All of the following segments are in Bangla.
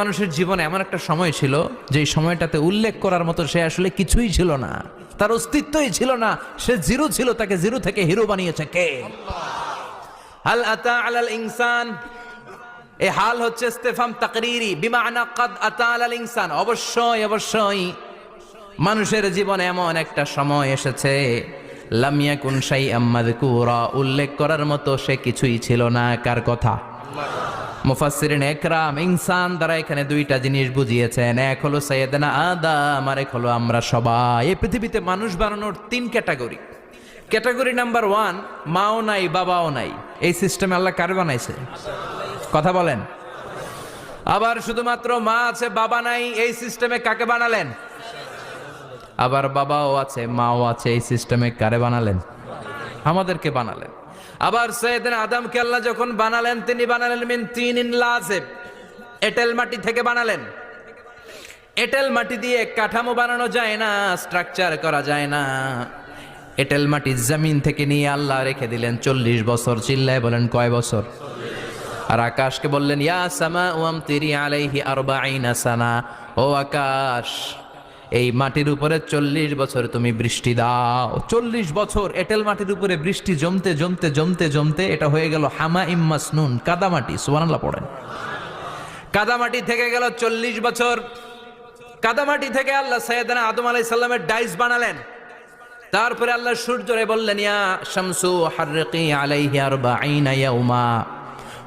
মানুষের জীবনে এমন একটা সময় ছিল যে সময়টাতে উল্লেখ করার মতো সে আসলে কিছুই ছিল না। তার অস্তিত্বই ছিল না। সে জিরো ছিল, তাকে জিরো থেকে হিরো বানিয়েছে কে? হাল আতা আলাল ইনসান? এ হাল হচ্ছে ইস্তেফাম তাকরিরি, বিমানা কাদ আতা আলাল ইনসান। অবশ্যই অবশ্যই, মানুষের জীবনে এমন একটা সময় এসেছে লামিয়া কুন শাই আম্মাদ উল্লেখ করার মতো সে কিছুই ছিল না। কার কথা? মুফাসসিরিন একরাম ইনসান দ্বারা এখানে দুইটা জিনিস বুঝিয়েছেন। এক হলো সৈয়দনা আদম আর এক হলো আমরা সবাই। এই পৃথিবীতে মানুষ বানানোর তিন ক্যাটাগরি। ক্যাটাগরি নাম্বার ওয়ান, মাও নাই, বাবাও নাই। এই সিস্টেমে আল্লাহ কার বানাইছে? কথা বলেন। আবার শুধুমাত্র মা আছে, বাবা নাই, এই সিস্টেমে কাকে বানালেন? আবার বাবাও আছে, মাও আছে, এই সিস্টেমে কারে বানালেন? আমাদেরকে বানালেন। আবার সৈয়দিন আদমকে আল্লাহ যখন বানালেন, তিনি বানালেন মিন তিন ইন লাজেব। এটেল মাটি থেকে বানালেন। এটেল মাটি দিয়ে কাঠামো বানানো যায় না স্ট্রাকচার করা যায় না। এটেল মাটি জমিন থেকে নিয়ে আল্লাহ রেখে দিলেন। চল্লিশ বছর চিল্লায় বলেন, কয় বছর? আর আকাশকে বললেন, ইয়া সামা ওয়াম তিরি আলাইহি আরবাইনা সানা। ও আকাশ এই মাটির উপরে চল্লিশ বছর তুমি বৃষ্টি দাও। চল্লিশ বছর এটেল মাটির উপরে বৃষ্টি জমতে জমতে জমতে জমতে এটা হয়ে গেল হামা ইম্মাসনুন কাদামাটি, সুবহানাল্লাহ পড়েন। কাদামাটি থেকে গেল চল্লিশ বছর। কাদামাটি থেকে আল্লাহ সৈয়দনা আদম আলাই সাল্লামের ডাইস বানালেন। তারপরে আল্লাহ সূর্যরে বললেন, ইয়া শামসু হারকি আলাইহি আরবাইনা ইয়াউমা।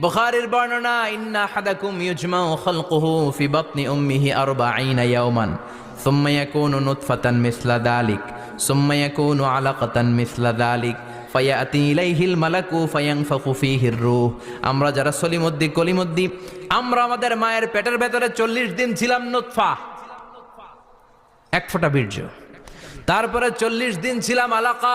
বুখারীর বর্ণনা ইন্না হাদাকুম ইউজমাউ খালকুহু ফি বাতনি উম্মিহি আরবাঈনা ইয়াওমান ثم يكون نطفة مثل ذلك ثم يكون علقة مثل ذلك فيأتي إليه الملك فينفخ فيه الروح আমরা যারা সলিমদ্দি কলিমদ্দি আমরা আমাদের মায়ের পেটের ভেতরে চল্লিশ দিন ছিলাম নুতফা এক ফোঁটা বীর্য তারপরে চল্লিশ দিন ছিলাম আলাকা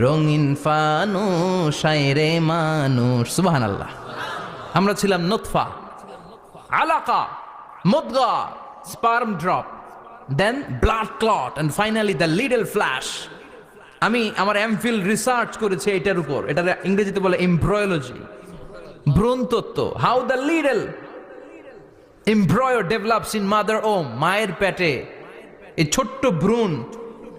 রঙিন ফানুষ হায় রে মানুষ। সুবাহান আল্লাহ আমরা ছিলাম নতফা, আলাকা, মুদগা, sperm drop, then blood clot and finally the little flesh আমি আমার এমফিল রিসার্চ করেছি এটার উপর। এটা ইংরেজিতে বলে এমব্রয়োলজি ভ্রূণ তত্ত্ব how the little embryo develops in mother womb মায়ের পেটে। এই ছোট্ট ভ্রূণ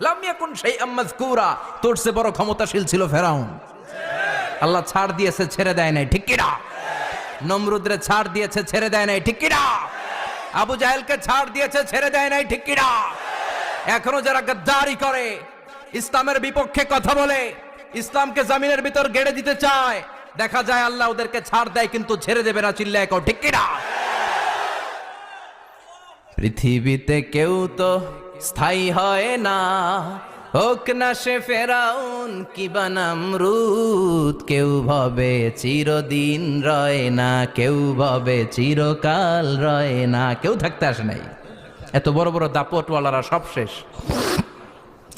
লামিয়া কোন সেই আম্মাজ কুরা তোর সে বড় ক্ষমতাশীল ছিল ফেরাউন। আল্লাহ ছাড় দিয়েছে, ছেড়ে দেয় নাই, ঠিক কিনা? নমরুদ্রে ছাড় দিয়েছে, ছেড়ে দেয় নাই, ঠিক কিনা? আবু জাহেলকে ছাড় দিয়েছে, ছেড়ে দেয় নাই, ঠিক কিনা? এখনও যারা গদ্দারি করে, ইসলামের বিপক্ষে কথা বলে, ইসলামকে জামিনের ভিতর গেড়ে দিতে চায়, দেখা যায় আল্লাহ ওদেরকে ছাড় দেয়, কিন্তু ছেড়ে দেবে না, চিল্লায় কেউ ঠিক কিনা? পৃথিবীতে কেউ তো স্থায়ী হয় না। হোক না সে ফেরাউন কি বানামরুদ কেউ ভাবে চিরদিন রয় না, কেউ ভাবে চিরকাল রয় না। কেউ থাকতে আসে নাই। এত বড় বড় দাপটওয়ালারা সব শেষ।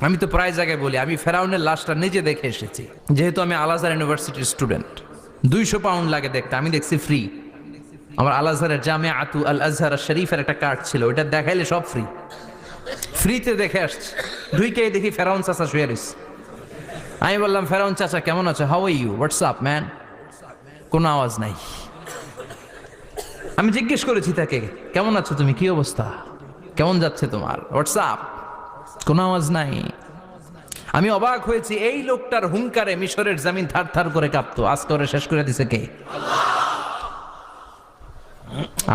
আমি তো প্রায় জায়গায় বলি, আমি ফেরাউনের লাশটা নিজে দেখে এসেছি। যেহেতু আমি আলাজার ইউনিভার্সিটির স্টুডেন্ট, দুইশো পাউন্ড লাগে দেখতে, আমি দেখছি ফ্রি। আমার আল আজহারের জামে আতু আল আজহার শরীফের একটা কার্ড ছিল ওটা দেখাইলে সব ফ্রি। ফ্রিতে দেখে আসছে। ঢুইকে দেখি ফেরাউন চাচা শুয়ে রইছে। আমি বললাম, ফেরাউন চাচা, কেমন আছে? হাউ ইউ হোয়াটসঅ্যাপ ম্যান কোনো আওয়াজ নাই। আমি জিজ্ঞেস করেছি তাকে, কেমন আছো তুমি? কি অবস্থা? কেমন যাচ্ছে তোমার? হোয়াটসঅ্যাপ কোনো আওয়াজ নাই। আমি অবাক হয়েছি, এই লোকটার হুঙ্কারে মিশরের জামিন থার থার করে কাঁপতো। আজ করে শেষ করে দিছে কে?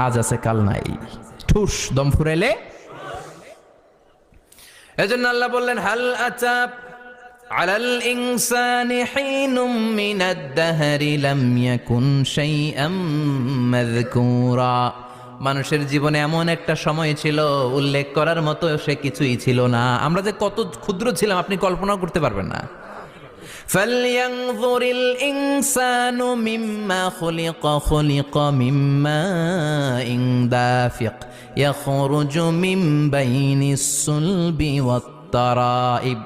আজ আছে কাল নাই। ঠুস, দম ফুরাইলে এজন্য আল্লাহ বললেন, হাল আচাপ আলাল ইনসানি হিনুম মিনাদ দাহরি লাম ইয়াকুন শাইআম মাযকুরা। মানুষের জীবনে এমন একটা সময় ছিল, উল্লেখ করার মতো সে কিছুই ছিল না। আমরা যে কত ক্ষুদ্র ছিলাম, আপনি কল্পনাও করতে পারবেন না। فلينظر الإنسان مما خلق خلق مما إن دافق يخرج من بين الصلب والترائب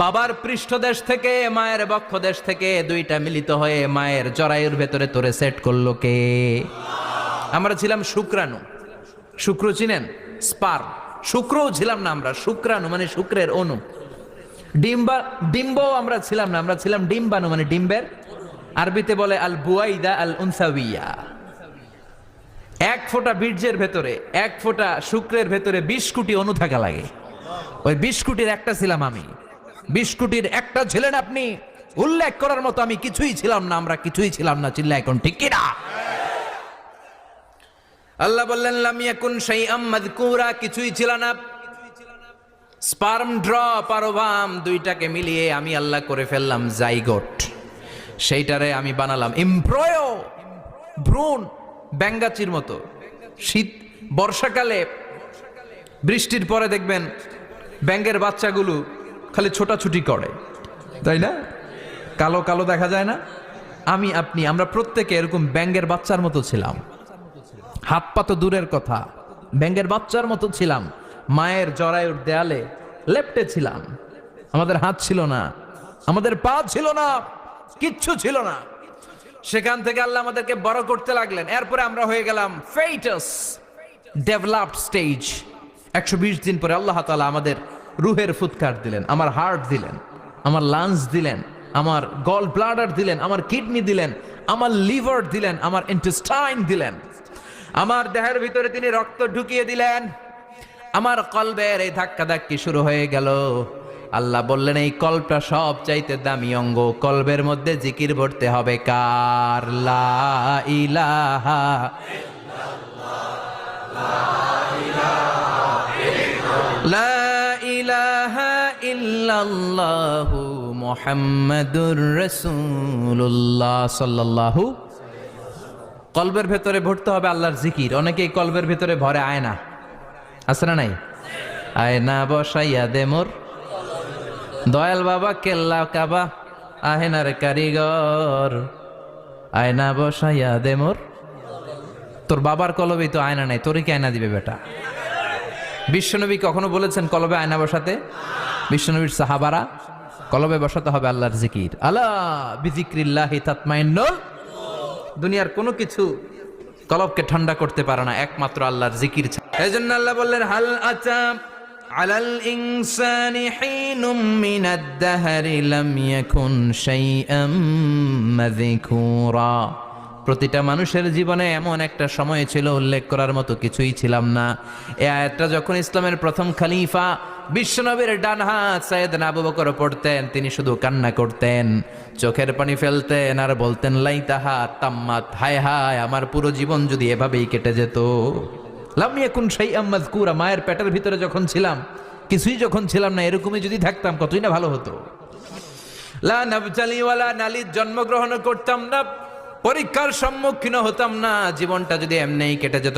বাবার পৃষ্ঠদেশ থেকে মায়ের বক্ষ দেশ থেকে দুইটা মিলিত হয়ে মায়ের জরায়ুর ভেতরে তোরে সেট করলো কে আমরা ছিলাম শুক্রাণু শুক্র চিনেন স্পার শুক্রও ছিলাম না আমরা শুক্রাণু মানে শুক্রের অণু ডিম্বা ডিম্ব আমরা ছিলাম না, আমরা ছিলাম ডিম্বাণু মানে ডিম্বের। আরবিতে বলে আল বুয়াইদা, আল উনসাউইয়া। এক ফোঁটা বীর্যের ভেতরে, এক ফোঁটা শুক্রের ভেতরে বিশ কোটি অনু থাকা লাগে। ওই বিশ কোটির একটা ছিলাম আমি। বিশ কোটির একটা ছিলেন আপনি। উল্লেখ করার মতো আমি কিছুই ছিলাম না, আমরা কিছুই ছিলাম না, চিল্লা এখন, ঠিক কিনা আল্লাহ বললেন লামিয়াকুন সেই আম্মাদকুরা কিছুই ছিল না। স্পার্ম ড্রপ আর ওভাম দুইটাকে মিলিয়ে আমি আল্লাহ করে ফেললাম জাইগোট। সেইটারে আমি বানালাম। ইমপ্রয় ভ্রূণ, ব্যাঙ্গাচির মতো। শীত, বর্ষাকালে, বৃষ্টির পরে দেখবেন ব্যাঙ্গের বাচ্চাগুলো খালি ছোটাছুটি করে। তাই না? কালো কালো দেখা যায় না? আমি, আপনি, আমরা প্রত্যেকে এরকম ব্যাঙ্গের বাচ্চার মতো ছিলাম। হাত পা তো দূরের কথা। ব্যাঙ্গের বাচ্চার মতো ছিলাম। মায়ের জরায়ুর দেয়ালে লেপটে ছিলাম। আমাদের হাত ছিল না, আমাদের পা ছিল না, কিচ্ছু ছিল না। সেখান থেকে আল্লাহ আমাদেরকে বড় করতে লাগলেন। এরপরে আমরা হয়ে গেলাম ফেইটাস ডেভেলপড স্টেজ। একশো বিশ দিন পরে আল্লাহ তালা আমাদের রুহের ফুৎকার দিলেন, আমার হার্ট দিলেন, আমার লাংস দিলেন, আমার গল ব্লাডার দিলেন, আমার কিডনি দিলেন, আমার লিভার দিলেন, আমার ইন্টেস্টাইন দিলেন। আমার দেহের ভিতরে তিনি রক্ত ঢুকিয়ে দিলেন। আমার কলবের এই ধাক্কা ধাক্কি শুরু হয়ে গেল। আল্লাহ বললেন, এই কল্পটা সব চাইতে দামি অঙ্গ। কলবের মধ্যে জিকির ভরতে হবে কার? লা ইলাহা লা ইলাহা ইল্লাল্লাহু কলবের ভেতরে ভরতে হবে আল্লাহর জিকির। অনেকেই কলবের ভেতরে ভরে, আয়না। আছে না নাই? আয় আয়না বসাইয়া দে মোর। দয়াল বাবা কেল্লা কাবা আহেনার কারিগর। আয়না বসাইয়া দে মোর। তোর বাবার কলবে তো আয়না নাই, তোরই কি আয়না দিবে বেটা? বিশ্বনবী কখনো বলেছেন কলবে আয়না বসাতে? বিশ্বনবীর সাহাবারা, কলবে বসাতে হবে আল্লাহর জিকির। আল্লাহ বিজিক্রিল্লাহি দুনিয়ার কোনো কিছু কলবকে ঠান্ডা করতে পারে না, একমাত্র আল্লাহর জিকির এই আল্লাহ বললেন, হাল আচা আলাল ইনসানি হিনুম মিনাদ দাহরি লাম ইয়াকুন শাইআম মাযকুরা। প্রতিটা মানুষের জীবনে এমন একটা সময় ছিল, উল্লেখ করার মতো কিছুই ছিলাম না। এ আয়াতটা যখন ইসলামের প্রথম খলিফা বিশ্বনবীর ডান হাত সাইয়েদ আবু বকর পড়তেন, তিনি শুধু কান্না করতেন, চোখের পানি ফেলতেন আর বলতেন, লাইতাহা তাম্মাত, হায় হায়, আমার পুরো জীবন যদি এভাবেই কেটে যেত। লামিয়া কুন আম্মাদ কুরা মায়ের পেটের ভিতরে যখন ছিলাম, কিছুই যখন ছিলাম না, এরকমই যদি থাকতাম, কতই না ভালো হতো। লা নাবজালি ওয়ালা নালির জন্মগ্রহণ করতাম না, পরীক্ষার সম্মুখীন হতাম না, জীবনটা যদি এমনিই কেটে যেত